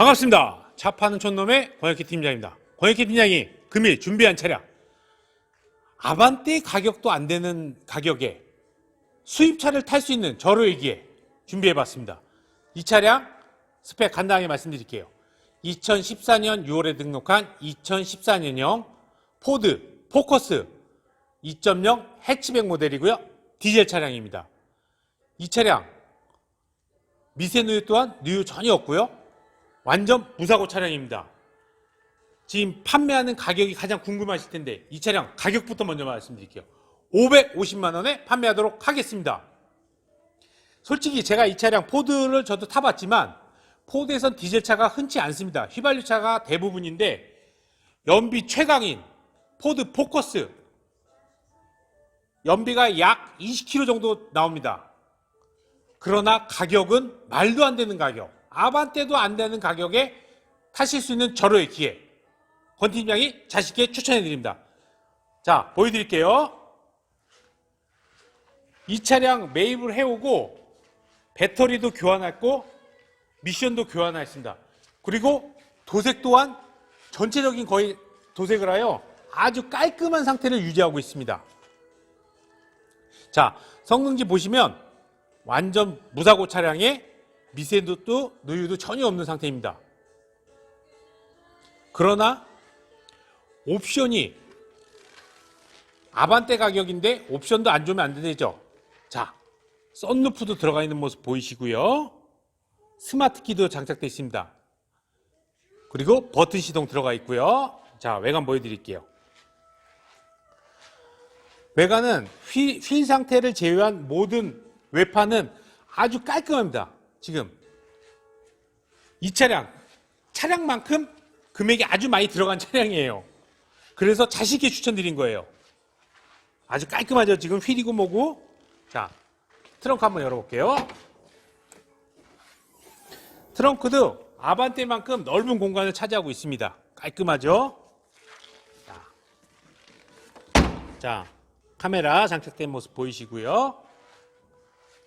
반갑습니다. 차 파는 촌놈의 권혁기 팀장입니다. 권혁기 팀장이 금일 준비한 차량 아반떼 가격도 안 되는 가격에 수입차를 탈 수 있는 저로이기에 준비해봤습니다. 이 차량 스펙 간단하게 말씀드릴게요. 2014년 6월에 등록한 2014년형 포드 포커스 2.0 해치백 모델이고요. 디젤 차량입니다. 이 차량 미세 누유 또한 누유 전혀 없고요. 완전 무사고 차량입니다. 지금 판매하는 가격이 가장 궁금하실 텐데 이 차량 가격부터 먼저 말씀드릴게요. 550만 원에 판매하도록 하겠습니다. 솔직히 제가 이 차량 포드를 저도 타봤지만 포드에선 디젤차가 흔치 않습니다. 휘발유차가 대부분인데 연비 최강인 포드 포커스 연비가 약 20km 정도 나옵니다. 그러나 가격은 말도 안 되는 가격, 아반떼도 안 되는 가격에 타실 수 있는 절호의 기회. 권 팀장이 자식께 추천해 드립니다. 자, 보여드릴게요. 이 차량 매입을 해오고 배터리도 교환했고 미션도 교환했습니다. 그리고 도색 또한 전체적인 거의 도색을 하여 아주 깔끔한 상태를 유지하고 있습니다. 자, 성능지 보시면 완전 무사고 차량에 미세도도 누유도 전혀 없는 상태입니다. 그러나 옵션이 아반떼 가격인데 옵션도 안 주면 안 되죠. 자, 썬루프도 들어가 있는 모습 보이시고요. 스마트 키도 장착되어 있습니다. 그리고 버튼 시동 들어가 있고요. 자, 외관 보여드릴게요. 외관은 휠, 휠 상태를 제외한 모든 외판은 아주 깔끔합니다. 지금 이 차량 차량만큼 금액이 아주 많이 들어간 차량이에요. 그래서 자식이 추천드린 거예요. 아주 깔끔하죠. 지금 휠이고 뭐고. 자, 트렁크 한번 열어볼게요. 트렁크도 아반떼만큼 넓은 공간을 차지하고 있습니다. 깔끔하죠? 자, 자, 카메라 장착된 모습 보이시고요.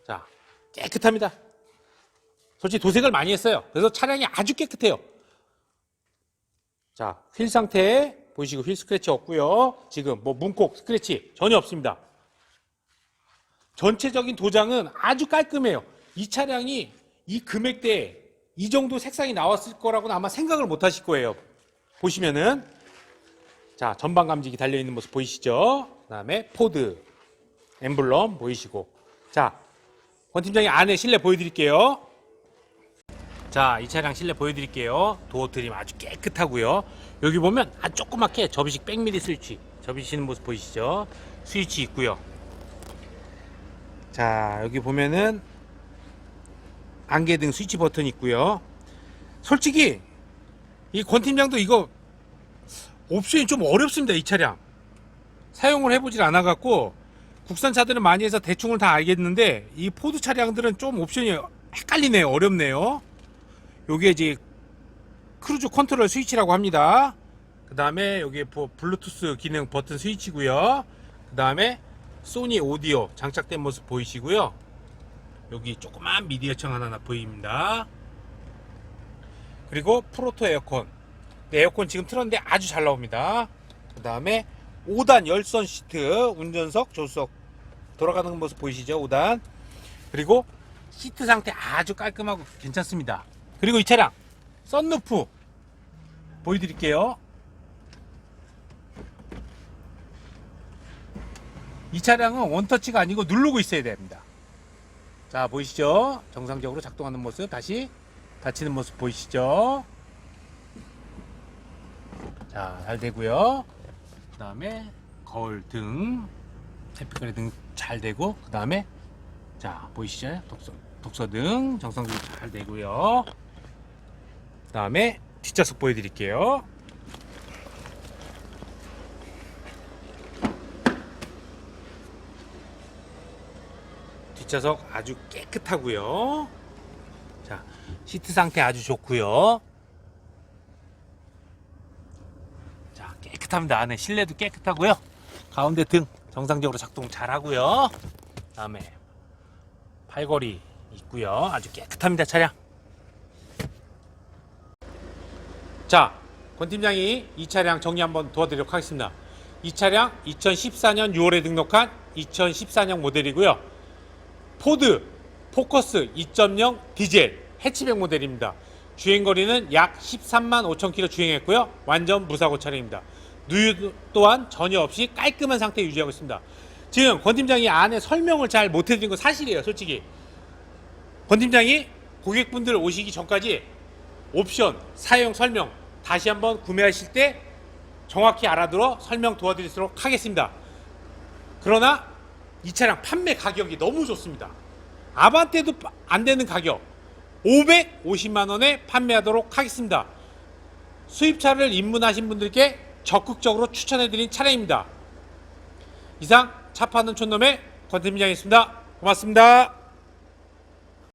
자, 깨끗합니다. 솔직히 도색을 많이 했어요. 그래서 차량이 아주 깨끗해요. 자, 휠 상태 보이시고 휠 스크래치 없고요. 지금 뭐 문콕 스크래치 전혀 없습니다. 전체적인 도장은 아주 깔끔해요. 이 차량이 이 금액대에 이 정도 색상이 나왔을 거라고는 아마 생각을 못 하실 거예요. 보시면은 자, 전방 감지기 달려 있는 모습 보이시죠? 그다음에 포드 엠블럼 보이시고. 자, 권 팀장이 안에 실내 보여 드릴게요. 자, 이 차량 실내 보여드릴게요. 도어 트림 아주 깨끗하고요. 여기 보면 아주 조그맣게 접이식 백미리 스위치 접이시는 모습 보이시죠? 스위치 있고요. 자, 여기 보면은 안개등 스위치 버튼 있고요. 솔직히 이 권 팀장도 이거 옵션이 좀 어렵습니다. 이 차량 사용을 해보질 않아갖고 국산 차들은 많이 해서 대충은 다 알겠는데 이 포드 차량들은 좀 옵션이 헷갈리네요. 어렵네요. 요게 이제 크루즈 컨트롤 스위치라고 합니다. 그 다음에 여기 뭐 블루투스 기능 버튼 스위치고요. 그 다음에 소니 오디오 장착된 모습 보이시고요. 여기 조그만 미디 어청 하나 보입니다. 그리고 프로토 에어컨. 네, 에어컨 지금 틀었는데 아주 잘 나옵니다. 그 다음에 5단 열선 시트, 운전석, 조수석 돌아가는 모습 보이시죠? 5단. 그리고 시트 상태 아주 깔끔하고 괜찮습니다. 그리고 이 차량 썬루프 보여드릴게요. 이 차량은 원터치가 아니고 누르고 있어야 됩니다. 자 보이시죠? 정상적으로 작동하는 모습 다시 닫히는 모습 보이시죠? 자 잘 되고요. 그 다음에 거울 등 태피거리 등 잘 되고 그 다음에 자 보이시죠? 독서 독서등 정상적으로 잘 되고요. 그 다음에 뒷좌석 보여드릴게요. 뒷좌석 아주 깨끗하고요. 자, 시트 상태 아주 좋고요. 자, 깨끗합니다. 안에 실내도 깨끗하고요. 가운데 등 정상적으로 작동 잘 하고요. 다음에 팔걸이 있고요. 아주 깨끗합니다, 차량. 자, 권 팀장이 이 차량 정리 한번 도와드리도록 하겠습니다. 이 차량 2014년 6월에 등록한 2014년 모델이고요. 포드 포커스 2.0 디젤 해치백 모델입니다. 주행거리는 약 13만 5천 킬로 주행했고요. 완전 무사고 차량입니다. 누유 또한 전혀 없이 깔끔한 상태 유지하고 있습니다. 지금 권 팀장이 안에 설명을 잘 못해드린 건 사실이에요, 솔직히. 권 팀장이 고객분들 오시기 전까지 옵션, 사용 설명 다시 한번 구매하실 때 정확히 알아들어 설명 도와드리도록 하겠습니다. 그러나 이 차량 판매 가격이 너무 좋습니다. 아반떼도 안 되는 가격 550만 원에 판매하도록 하겠습니다. 수입차를 입문하신 분들께 적극적으로 추천해드린 차량입니다. 이상 차 파는 촌놈의 권 팀장이었습니다. 고맙습니다.